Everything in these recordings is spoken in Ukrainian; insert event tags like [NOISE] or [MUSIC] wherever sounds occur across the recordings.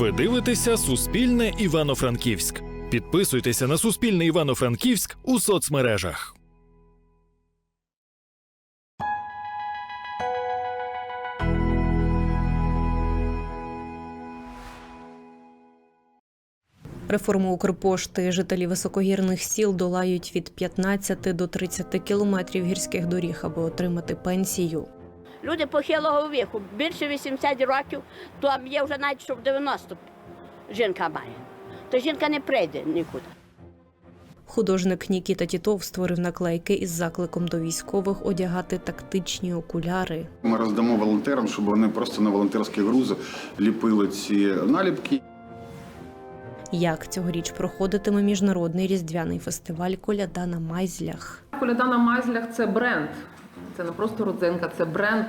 Ви дивитеся Суспільне Івано-Франківськ. Підписуйтеся на Суспільне Івано-Франківськ у соцмережах. Реформу Укрпошти жителі високогірних сіл долають від 15 до 30 кілометрів гірських доріг, аби отримати пенсію. Люди похилого віку, більше 80 років, то є вже навіть що в 90 жінка має. То жінка не прийде нікуди. Художник Нікіта Тітов створив наклейки із закликом до військових одягати тактичні окуляри. Ми роздамо волонтерам, щоб вони просто на волонтерські грузи ліпили ці наліпки. Як цьогоріч проходитиме міжнародний різдвяний фестиваль Коляда на Майзлях. Коляда на майзлях це бренд. Це не просто родзинка, це бренд.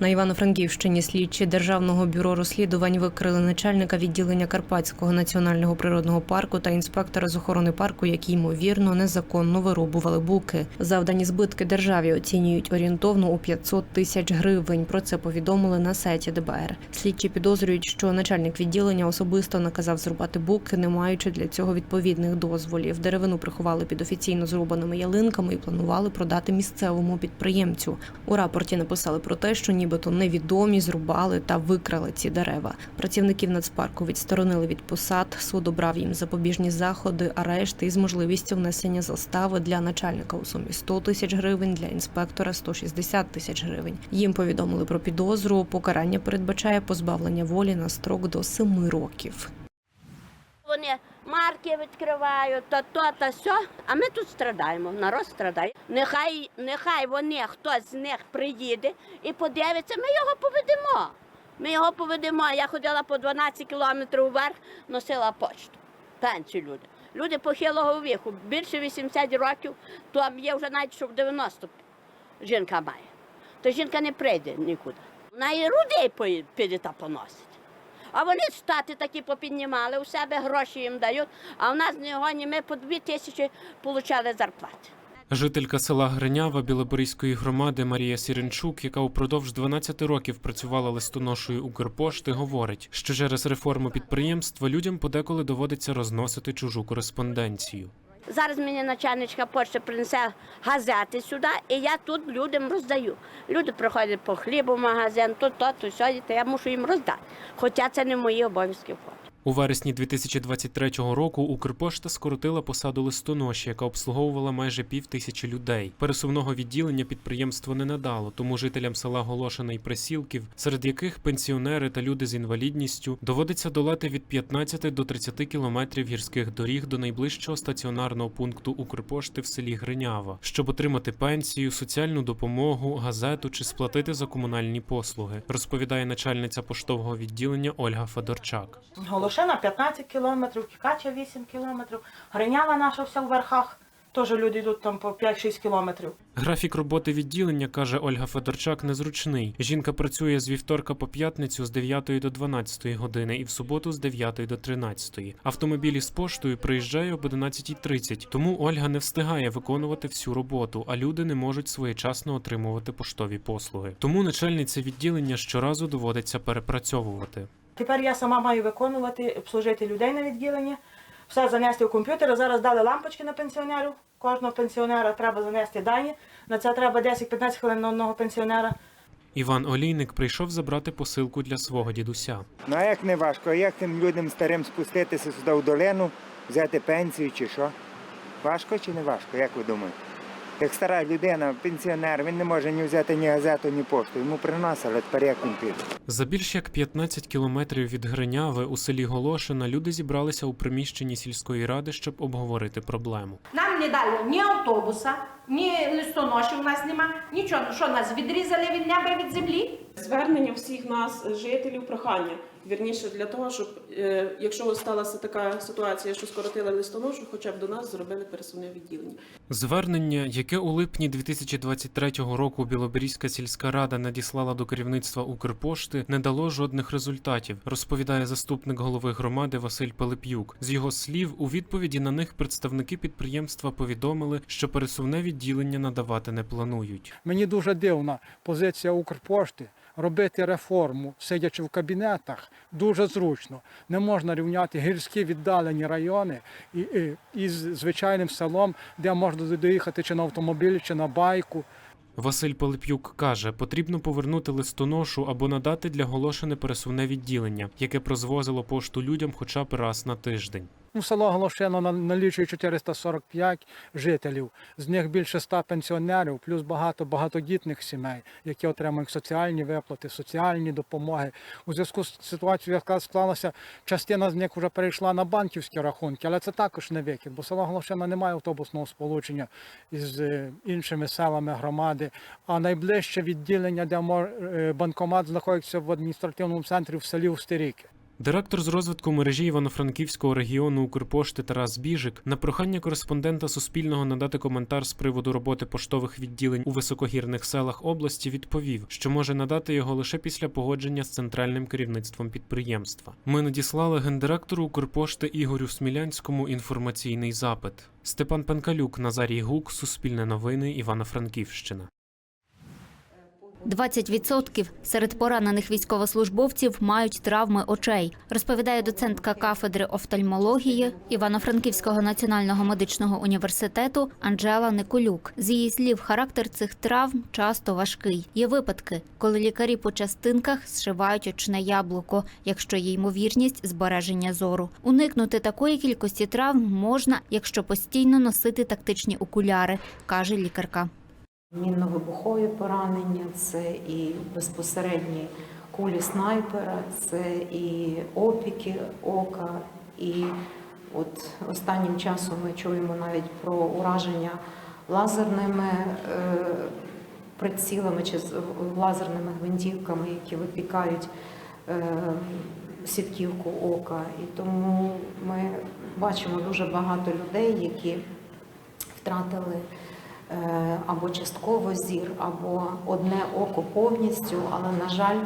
На Івано-Франківщині слідчі Державного бюро розслідувань викрили начальника відділення Карпатського національного природного парку та інспектора з охорони парку, які ймовірно незаконно вирубували буки. Завдані збитки державі оцінюють орієнтовно у 500 тисяч гривень. Про це повідомили на сайті ДБР. Слідчі підозрюють, що начальник відділення особисто наказав зрубати буки, не маючи для цього відповідних дозволів. Деревину приховали під офіційно зрубаними ялинками і планували продати місцевому підприємцю. У рапорті написали про те, що нібито невідомі зрубали та викрали ці дерева. Працівників нацпарку відсторонили від посад. Суд обрав їм запобіжні заходи, арешти із можливістю внесення застави для начальника у сумі 100 тисяч гривень, для інспектора 160 тисяч гривень. Їм повідомили про підозру. Покарання передбачає позбавлення волі на строк до 7 років. Вони марки відкривають, то то, та сьо, а ми тут страдаємо, народ страдає. Нехай, нехай вони, хтось з них приїде і подивиться, ми його поведемо. Ми його поведемо. Я ходила по 12 кілометрів вверх, носила почту. Пенсію люди. Люди похилого віку, більше 80 років, то є вже навіть що в 90 жінка має. То жінка не прийде нікуди. Вона і поїде- піде та поносить. А вони штати такі попіднімали, у себе гроші їм дають, а в нас ні ми по дві тисячі отримали зарплати. Жителька села Гринява Білоборізької громади Марія Сіренчук, яка упродовж 12 років працювала листоношою Укрпошти, говорить, що через реформу підприємства людям подеколи доводиться розносити чужу кореспонденцію. Зараз мені начальничка почти принесе газети сюди, і я тут людям роздаю. Люди приходять по хлібу в магазин, то, то, то, сьогодні, то я мушу їм роздати. Хоча це не мої обов'язки входить. У вересні 2023 року Укрпошта скоротила посаду листоноші, яка обслуговувала майже пів тисячі людей. Пересувного відділення підприємство не надало, тому жителям села Голошина і Присілків, серед яких пенсіонери та люди з інвалідністю, доводиться долати від 15 до 30 кілометрів гірських доріг до найближчого стаціонарного пункту Укрпошти в селі Гринява, щоб отримати пенсію, соціальну допомогу, газету чи сплатити за комунальні послуги, розповідає начальниця поштового відділення Ольга Федорчак. Голошина 15 кілометрів, Кікача 8 кілометрів, Гринява наша вся в верхах. Теж люди йдуть там по 5-6 кілометрів. Графік роботи відділення, каже Ольга Федорчак, незручний. Жінка працює з вівторка по п'ятницю з 9 до 12 години і в суботу з 9 до 13. Автомобілі з поштою приїжджає об 11.30, тому Ольга не встигає виконувати всю роботу, а люди не можуть своєчасно отримувати поштові послуги. Тому начальниця відділення щоразу доводиться перепрацьовувати. Тепер я сама маю виконувати, обслужити людей на відділенні, все занести в комп'ютер. Зараз дали лампочки на пенсіонерів. Кожного пенсіонера треба занести дані. На це треба 10-15 хвилин на одного пенсіонера. Іван Олійник прийшов забрати посилку для свого дідуся. Ну а як не важко, як тим людям старим спуститися сюди в долину, взяти пенсію чи що? Важко чи не важко, як ви думаєте? Як стара людина, пенсіонер, він не може ні взяти ні газету, ні пошту. Йому приносили, тепер як він піде. За більш як 15 кілометрів від Гриняви у селі Голошина люди зібралися у приміщенні сільської ради, щоб обговорити проблему. Нам не дали ні автобуса, ні листоношів у нас нема, нічого. Що нас відрізали від неба від землі? Звернення всіх нас, жителів, прохання. Вірніше для того, щоб е, якщо сталася така ситуація, що скоротили листоношу, хоча б до нас зробили пересувне відділення. Звернення, яке у липні 2023 року Білоберізька сільська рада надіслала до керівництва Укрпошти, не дало жодних результатів, розповідає заступник голови громади Василь Пилип'юк. З його слів, у відповіді на них представники підприємства повідомили, що пересувне відділення відділення надавати не планують. Мені дуже дивна позиція Укрпошти. Робити реформу, сидячи в кабінетах, дуже зручно. Не можна рівняти гірські віддалені райони і, і, із звичайним селом, де можна доїхати чи на автомобілі, чи на байку. Василь Пилип'юк каже, потрібно повернути листоношу або надати для Голошини пересувне відділення, яке прозвозило пошту людям хоча б раз на тиждень. Ну, село Голошино налічує 445 жителів, з них більше 100 пенсіонерів, плюс багато багатодітних сімей, які отримують соціальні виплати, соціальні допомоги. У зв'язку з ситуацією, яка склалася, частина з них вже перейшла на банківські рахунки, але це також не вихід, бо село Голошина не має автобусного сполучення із е, іншими селами громади. А найближче відділення, де е, банкомат знаходиться в адміністративному центрі в селі Устеріки. Директор з розвитку мережі Івано-Франківського регіону Укрпошти Тарас Біжик на прохання кореспондента Суспільного надати коментар з приводу роботи поштових відділень у високогірних селах області відповів, що може надати його лише після погодження з центральним керівництвом підприємства. Ми надіслали гендиректору Укрпошти Ігорю Смілянському інформаційний запит. Степан Пенкалюк, Назарій Гук, Суспільне новини, Івано-Франківщина. 20% серед поранених військовослужбовців мають травми очей, розповідає доцентка кафедри офтальмології Івано-Франківського національного медичного університету Анжела Николюк. З її слів, характер цих травм часто важкий. Є випадки, коли лікарі по частинках зшивають очне яблуко, якщо є ймовірність збереження зору. Уникнути такої кількості травм можна, якщо постійно носити тактичні окуляри, каже лікарка. Мінно-вибухові поранення, це і безпосередні кулі снайпера, це і опіки ока, і от останнім часом ми чуємо навіть про ураження лазерними е, прицілами чи лазерними гвинтівками, які випікають е, сітківку ока. І тому ми бачимо дуже багато людей, які втратили або частково зір, або одне око повністю, але, на жаль,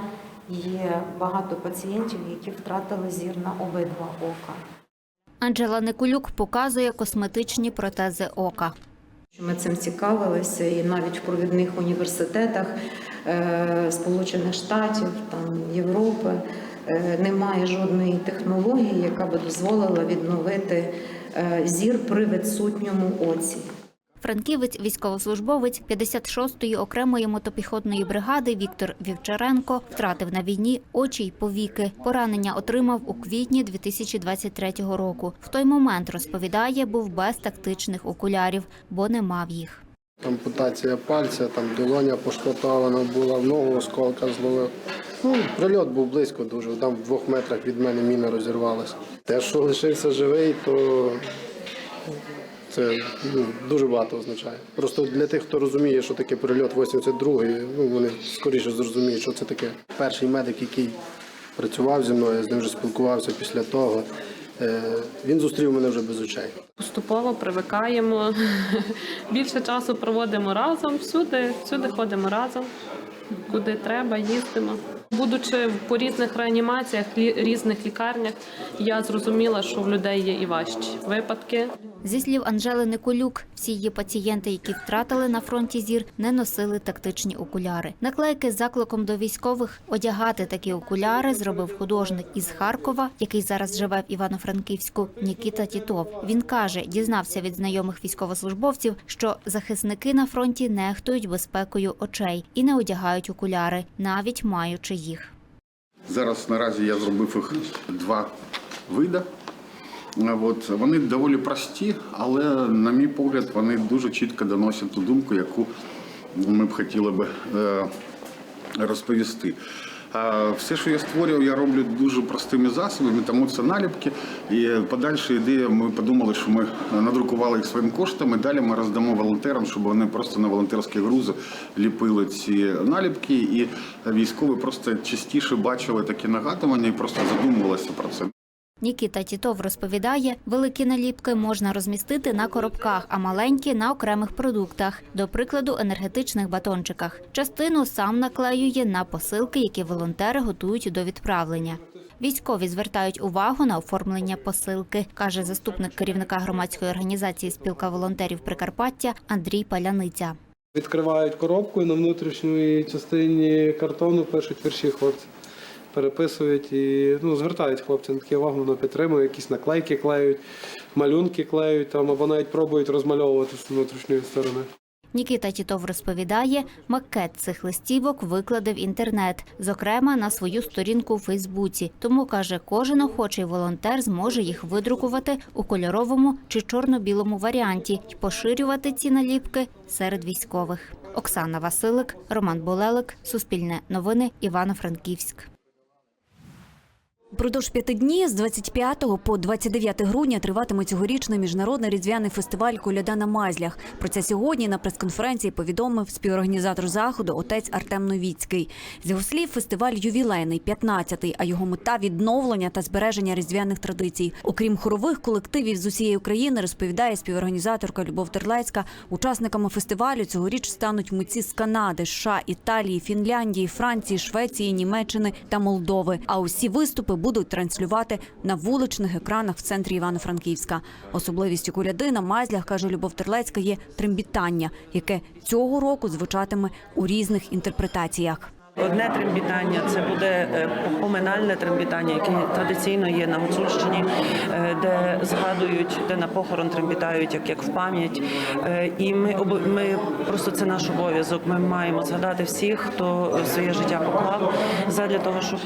є багато пацієнтів, які втратили зір на обидва ока. Анджела Николюк показує косметичні протези ока. Ми цим цікавилися і навіть в провідних університетах е, Сполучених Штатів, там, Європи е, немає жодної технології, яка би дозволила відновити е, зір при відсутньому оці. Франківець, військовослужбовець 56-ї окремої мотопіхотної бригади Віктор Вівчаренко втратив на війні очі й повіки. Поранення отримав у квітні 2023 року. В той момент розповідає, був без тактичних окулярів, бо не мав їх. Ампутація пальця, там долоня пошкотована була, в ногу осколка зловив. Ну, прильот був близько дуже, там в двох метрах від мене міна розірвалася. Те, що лишився живий, то це ну, дуже багато означає. Просто для тих, хто розуміє, що таке прильот 82-й, ну, вони скоріше зрозуміють, що це таке. Перший медик, який працював зі мною, я з ним вже спілкувався після того. е, Він зустрів мене вже без очей. Поступово привикаємо, [LAUGHS] більше часу проводимо разом, всюди, всюди ходимо разом, куди треба, їздимо. Будучи в по різних реанімаціях, різних лікарнях, я зрозуміла, що в людей є і важчі випадки. Зі слів Анжели Николюк, всі її пацієнти, які втратили на фронті зір, не носили тактичні окуляри. Наклейки з закликом до військових одягати такі окуляри зробив художник із Харкова, який зараз живе в Івано-Франківську, Нікіта Тітов. Він каже, дізнався від знайомих військовослужбовців, що захисники на фронті нехтують безпекою очей і не одягають окуляри, навіть маючи їх. Зараз наразі я зробив їх два види. От, вони доволі прості, але, на мій погляд, вони дуже чітко доносять ту думку, яку ми б хотіли би е, розповісти. Все, що я створюю, я роблю дуже простими засобами, тому це наліпки. І подальша ідея, ми подумали, що ми надрукували їх своїм коштом, і далі ми роздамо волонтерам, щоб вони просто на волонтерські грузи ліпили ці наліпки, і військові просто частіше бачили такі нагадування і просто задумувалися про це. Нікіта Тітов розповідає, великі наліпки можна розмістити на коробках, а маленькі на окремих продуктах, до прикладу, енергетичних батончиках. Частину сам наклеює на посилки, які волонтери готують до відправлення. Військові звертають увагу на оформлення посилки, каже заступник керівника громадської організації Спілка волонтерів Прикарпаття Андрій Паляниця. Відкривають коробку і на внутрішній частині картону пишуть вірші хлопці. Переписують і ну, звертають хлопці на такі увагу, воно підтримує, якісь наклейки клеють, малюнки клеють там, або навіть пробують розмальовувати з внутрішньої сторони. Нікіта Тітов розповідає, макет цих листівок викладе в інтернет, зокрема на свою сторінку у Фейсбуці. Тому каже, кожен охочий волонтер зможе їх видрукувати у кольоровому чи чорно-білому варіанті і поширювати ці наліпки серед військових. Оксана Василик, Роман Болелик, Суспільне новини, Івано-Франківськ. Продовж п'яти днів з 25 по 29 грудня триватиме цьогорічний міжнародний різдвяний фестиваль Коляда на Мазлях. Про це сьогодні на прес-конференції повідомив співорганізатор заходу отець Артем Новіцький. З його слів, фестиваль ювілейний, 15-й, а його мета відновлення та збереження різдвяних традицій. Окрім хорових колективів з усієї України, розповідає співорганізаторка Любов Терлецька. Учасниками фестивалю цьогоріч стануть митці з Канади, США, Італії, Фінляндії, Франції, Швеції, Німеччини та Молдови. А усі виступи будуть транслювати на вуличних екранах в центрі Івано-Франківська. Особливістю куряди на мазлях, каже Любов Терлецька, є трембітання, яке цього року звучатиме у різних інтерпретаціях. Одне трембітання це буде е, поминальне трембітання, яке традиційно є на Гуцульщині, е, де згадують, де на похорон трембітають, як, як в пам'ять. Е, І ми ми просто це наш обов'язок. Ми маємо згадати всіх, хто своє життя поклав задля того, щоб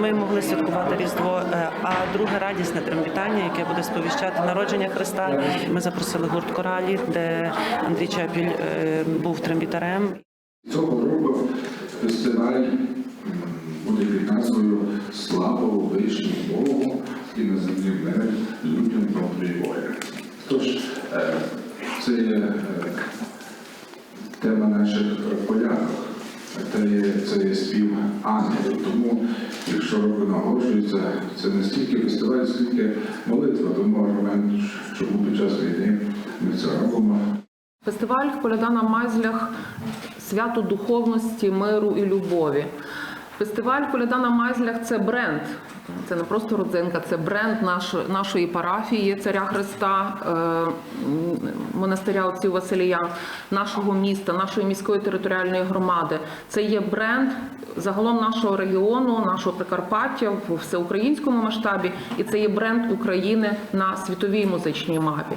ми могли святкувати Різдво. А друге радісне трембітання, яке буде сповіщати народження Христа. Ми запросили гурт коралі, де Андрій Чепіль був трембітарем. Цього року фестиваль м, під назвою Слава вишні Богу і на землі мир людям доброї волі. Тож е, це є е, тема наших полянок. Це є, це є спів ангелів. Тому, якщо наголошується, це не стільки фестиваль, скільки молитва. Тому аргумент, чому під час війни ми це робимо. Фестиваль Коляда на Мазлях свято духовності, миру і любові. Фестиваль Коляда на Мазлях це бренд. Це не просто родзинка, це бренд наш, нашої парафії Царя Христа, е, монастиря отців Василія, нашого міста, нашої міської територіальної громади. Це є бренд загалом нашого регіону, нашого Прикарпаття в всеукраїнському масштабі, і це є бренд України на світовій музичній мапі.